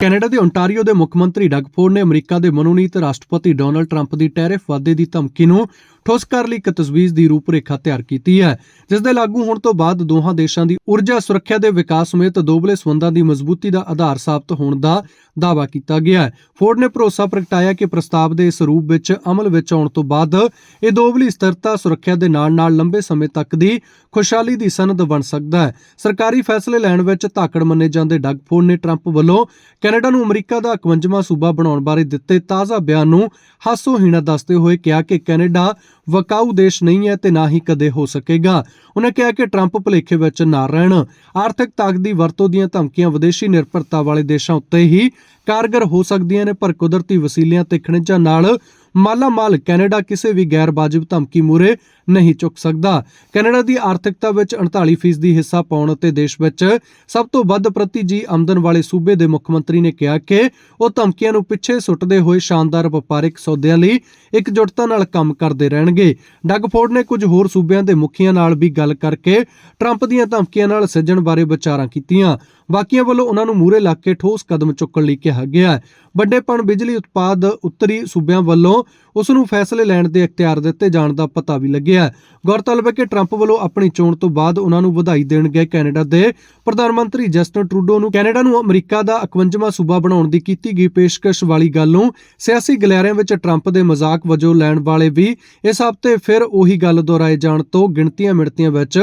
Canada ਦੇ Ontario ਦੇ ਮੁੱਖ ਮੰਤਰੀ ਡਗ ਫੋਰਡ ਨੇ ਅਮਰੀਕਾ ਦੇ ਮਨੋਨੀਤ ਰਾਸ਼ਟਰਪਤੀ ਡੋਨਲਡ ਟਰੰਪ ਦੀ ਟੈਰਿਫ ਵਾਧੇ ਦੀ ਧਮਕੀ ਨੂੰ ਠੋਸ ਕਰਨ ਲਈ ਇੱਕ ਤਜਵੀਜ਼ ਦੀ ਰੂਪਰੇਖਾ ਤਿਆਰ ਕੀਤੀ ਹੈ, ਜਿਸ ਦੇ ਲਾਗੂ ਹੋਣ ਤੋਂ ਬਾਅਦ ਦੋਹਾਂ ਦੇਸ਼ਾਂ ਦੀ ਊਰਜਾ ਸੁਰੱਖਿਆ ਦੇ ਵਿਕਾਸ ਸਮੇਤ ਦੋਗਲੇ ਸਬੰਧਾਂ ਦੀ ਮਜ਼ਬੂਤੀ ਦਾ ਆਧਾਰ ਸਾਬਤ ਹੋਣ ਦਾ ਦਾਅਵਾ ਕੀਤਾ ਗਿਆ ਹੈ। ਫੋਰਡ ਨੇ ਭਰੋਸਾ ਪ੍ਰਗਟਾਇਆ ਕਿ ਪ੍ਰਸਤਾਵ ਦੇ ਇਸ ਰੂਪ ਵਿੱਚ ਅਮਲ ਵਿੱਚ ਆਉਣ ਤੋਂ ਬਾਅਦ ਇਹ ਦੋਬਲੀ ਸਥਿਰਤਾ ਸੁਰੱਖਿਆ ਦੇ ਨਾਲ-ਨਾਲ ਲੰਬੇ ਸਮੇਂ ਤੱਕ ਦੀ ਖੁਸ਼ਹਾਲੀ ਦੀ ਸਨਦ ਬਣ ਸਕਦਾ ਹੈ। ਸਰਕਾਰੀ ਫੈਸਲੇ ਲੈਣ ਵਿੱਚ ਧਾਕੜ ਮੰਨੇ ਜਾਂਦੇ ਡਗ ਫੋਰਡ ਨੇ ਟਰੰਪ ਵੱਲੋਂ ਕੈਨੇਡਾ ਨੂੰ ਅਮਰੀਕਾ ਦਾ 51ਵਾਂ ਸੂਬਾ ਬਣਾਉਣ ਬਾਰੇ ਦਿੱਤੇ ਤਾਜ਼ਾ ਬਿਆਨ ਨੂੰ ਹਾਸੋਹੀਣਾ ਦੱਸਦੇ ਹੋਏ ਕਿਹਾ ਕਿ ਕੈਨੇਡਾ ਵਕਾਊ ਦੇਸ਼ ਨਹੀਂ ਹੈ ਤੇ ਨਾ ਹੀ ਕਦੇ ਹੋ ਸਕੇਗਾ। ਉਹਨੇ ਕਿਹਾ ਕਿ ਟਰੰਪ ਭੁਲੇਖੇ ਵਿੱਚ ਨਾ ਰਹਿਣ। ਆਰਥਿਕ ਤਾਕਤ ਦੀ ਵਰਤੋਂ ਦੀਆਂ ਧਮਕੀਆਂ ਵਿਦੇਸ਼ੀ ਨਿਰਭਰਤਾ ਵਾਲੇ ਦੇਸ਼ਾਂ ਉੱਤੇ ਹੀ ਕਾਰਗਰ ਹੋ ਸਕਦੀਆਂ ਨੇ, ਪਰ ਕੁਦਰਤੀ ਵਸੀਲਿਆਂ ਤੇ ਖਣਿਜਾਂ ਨਾਲ ਮਾਲਾ ਮਾਲ ਕੈਨੇਡਾ ਕਿਸੇ ਵੀ ਗੈਰ ਵਾਜਬ ਧਮਕੀ ਮੂਰੇ ਨਹੀਂ ਚੁੱਕ ਸਕਦਾ। ਕੈਨੇਡਾ ਦੀ ਆਰਥਿਕਤਾ ਵਿੱਚ 39% ਦੀ ਹਿੱਸਾ ਪਾਉਣ ਅਤੇ ਦੇਸ਼ ਵਿੱਚ ਸਭ ਤੋਂ ਵੱਧ ਪ੍ਰਤੀ ਜੀ ਆਮਦਨ ਵਾਲੇ ਸੂਬੇ ਦੇ ਮੁੱਖ ਮੰਤਰੀ ਨੇ ਕਿਹਾ ਕਿ ਉਹ ਧਮਕੀਆਂ ਨੂੰ ਪਿੱਛੇ ਸੁੱਟਦੇ ਹੋਏ ਸ਼ਾਨਦਾਰ ਵਪਾਰਿਕ ਸੌਦਿਆਂ ਲਈ ਇਕਜੁੱਟਤਾ ਨਾਲ ਕੰਮ ਕਰਦੇ ਰਹਿਣਗੇ। ਡਗ ਫੋਰਡ ਨੇ ਕੁਝ ਹੋਰ ਸੂਬਿਆਂ ਦੇ ਮੁਖੀਆਂ ਨਾਲ ਵੀ ਗੱਲ ਕਰਕੇ ਟਰੰਪ ਦੀਆਂ ਧਮਕੀਆਂ ਨਾਲ ਸਿੱਝਣ ਬਾਰੇ ਵਿਚਾਰਾਂ ਕੀਤੀਆਂ। ਬਾਕੀਆਂ ਵੱਲੋਂ ਉਹਨਾਂ ਨੂੰ ਮੂਹਰੇ ਲੱਗ ਕੇ ਠੋਸ ਕਦਮ ਚੁੱਕਣ ਲਈ ਕਿਹਾ ਗਿਆ ਹੈ। ਵੱਡੇ ਬਿਜਲੀ ਉਤਪਾਦ ਉੱਤਰੀ ਸੂਬਿਆਂ ਵੱਲੋਂ ਉਸ ਨੂੰ ਫੈਸਲੇ ਲੈਣ ਦੇ ਇਖਤਿਆਰ ਦਿੱਤੇ ਜਾਣ ਦਾ ਪਤਾ ਵੀ ਲੱਗਿਆ ਹੈ। ਗੌਰਤਲਬ ਹੈ ਕਿ ਟਰੰਪ ਵੱਲੋਂ ਆਪਣੀ ਚੋਣ ਤੋਂ ਬਾਅਦ ਉਹਨਾਂ ਨੂੰ ਵਧਾਈ ਦੇਣ ਗਏ ਕੈਨੇਡਾ ਦੇ ਪ੍ਰਧਾਨ ਮੰਤਰੀ ਜਸਟਨ ਟਰੂਡੋ ਨੂੰ। ਕੈਨੇਡਾ ਨੂੰ ਅਮਰੀਕਾ ਦਾ 51ਵਾਂ ਸੂਬਾ ਬਣਾਉਣ ਦੀ ਕੀਤੀ ਗਈ ਪੇਸ਼ਕਸ਼ ਵਾਲੀ ਗੱਲ ਨੂੰ ਸਿਆਸੀ ਗਲਿਆਰਿਆਂ ਵਿੱਚ ਟਰੰਪ ਦੇ ਮਜ਼ਾਕ ਵਜੋਂ ਲੈਣ ਵਾਲੇ ਵੀ ਇਸ ਹਫ਼ਤੇ ਫਿਰ ਉਹੀ ਗੱਲ ਦੁਹਰਾਏ ਜਾਣ ਤੋਂ ਗਿਣਤੀਆਂ ਮਿਣਤੀਆਂ ਵਿੱਚ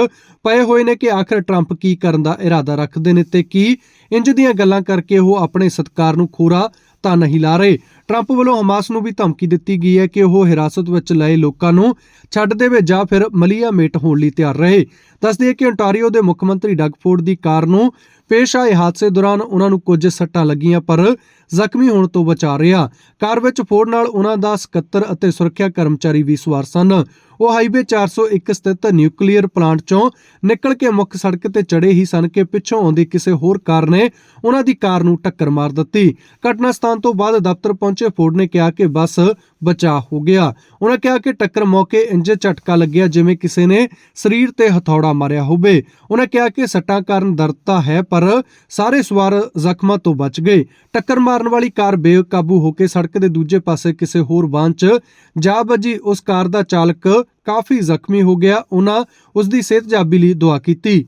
ਪਏ ਹੋਏ ਨੇ ਕਿ ਆਖਰ ਟਰੰਪ ਕੀ ਕਰਨ ਦਾ ਇਰਾਦਾ ਰੱਖਦੇ ਨੇ ਤੇ ਕੀ ਇੰਜ ਦੀਆਂ ਗੱਲਾਂ ਕਰਕੇ ਉਹ ਆਪਣੇ ਸਤਕਾਰ ਨੂੰ ਖੋਰਾ ਤਾਂ ਨਹੀਂ ਲਾ ਰਹੇ। ਟਰੰਪ ਵੱਲੋਂ ਹਮਾਸ ਨੂੰ ਵੀ ਧਮਕੀ ਦਿੱਤੀ ਗਈ ਹੈ ਕਿ ਉਹ ਹਿਰਾਸਤ ਵਿੱਚ ਲਏ ਲੋਕਾਂ ਨੂੰ ਛੱਡ ਦੇਵੇ ਜਾਂ ਫਿਰ ਮਲੀਆ ਮੇਟ ਹੋਣ ਲਈ ਤਿਆਰ ਰਹੇ। ਦੱਸਦੇ ਕਿ ਓਨਟਾਰੀਓ ਦੇ ਮੁੱਖ ਮੰਤਰੀ ਡਗ ਫੋਰਡ ਦੀ ਕਾਰ ਨੂੰ ਪੇਸ਼ ਆਏ ਹਾਦਸੇ ਦੌਰਾਨ ਉਹਨਾਂ ਨੂੰ ਕੁਝ ਸੱਟਾਂ ਲੱਗੀਆਂ ਪਰ ਜ਼ਖਮੀ ਹੋਣ ਤੋਂ ਬਚਾ ਰਿਹਾ। ਕਾਰ ਵਿੱਚ ਫੋਰਡ ਨਾਲ ਉਹਨਾਂ ਦਾ ਸਕੱਤਰ ਅਤੇ ਸੁਰੱਖਿਆ ਕਰਮਚਾਰੀ ਵੀ ਸਵਾਰ ਸਨ। ਉਹ ਹਾਈਵੇ 401 ਸਥਿਤ ਨਿਊਕਲੀਅਰ ਪਲਾਂਟ ਚੋਂ ਨਿਕਲ ਕੇ ਮੁੱਖ ਸੜਕ ਤੇ ਚੜੇ ਹੀ ਸਨ ਕਿ ਪਿੱਛੋਂ ਆਉਂਦੀ ਕਿਸੇ ਹੋਰ ਕਾਰ ਨੇ ਉਹਨਾਂ ਦੀ ਕਾਰ ਨੂੰ ਟੱਕਰ ਮਾਰ ਦਿੱਤੀ। ਘਟਨਾ ਸਥਾਨ ਤੋਂ ਬਾਅਦ ਦਫ਼ਤਰ ਪਹੁੰਚੇ ਫੋਰਡ ਨੇ ਕਿਹਾ ਕਿ ਬੱਸ ਬਚਾਅ ਹੋ ਗਿਆ। ਉਹਨਾਂ ਕਿਹਾ ਕਿ ਟੱਕਰ ਮੌਕੇ ਇੰਜ ਝਟਕਾ ਲੱਗਿਆ ਜਿਵੇਂ ਕਿਸੇ ਨੇ ਸਰੀਰ ਤੇ ਹਥੌੜਾ ਮਾਰਿਆ ਹੋਵੇ। ਉਹਨਾਂ ਕਿਹਾ ਕਿ ਸੱਟਾਂ ਕਾਰਨ ਦਰਦ ਤਾਂ ਹੈ, ਪਰ ਸਾਰੇ ਸਵਾਰ ਜ਼ਖਮਾਂ ਤੋਂ ਬਚ ਗਏ। ਟੱਕਰ ਮਾਰਨ ਵਾਲੀ ਕਾਰ ਬੇਕਾਬੂ ਹੋ ਕੇ ਸੜਕ ਦੇ ਦੂਜੇ ਪਾਸੇ ਕਿਸੇ ਹੋਰ ਵਾਹਨ 'ਚ ਜਾ ਵੱਜੀ। ਉਸ ਕਾਰ ਦਾ ਚਾਲਕ ਕਾਫੀ ਜ਼ਖਮੀ ਹੋ ਗਿਆ। ਉਹਨਾਂ ਉਸ ਦੀ ਸਿਹਤਯਾਬੀ ਲਈ ਦੁਆ ਕੀਤੀ।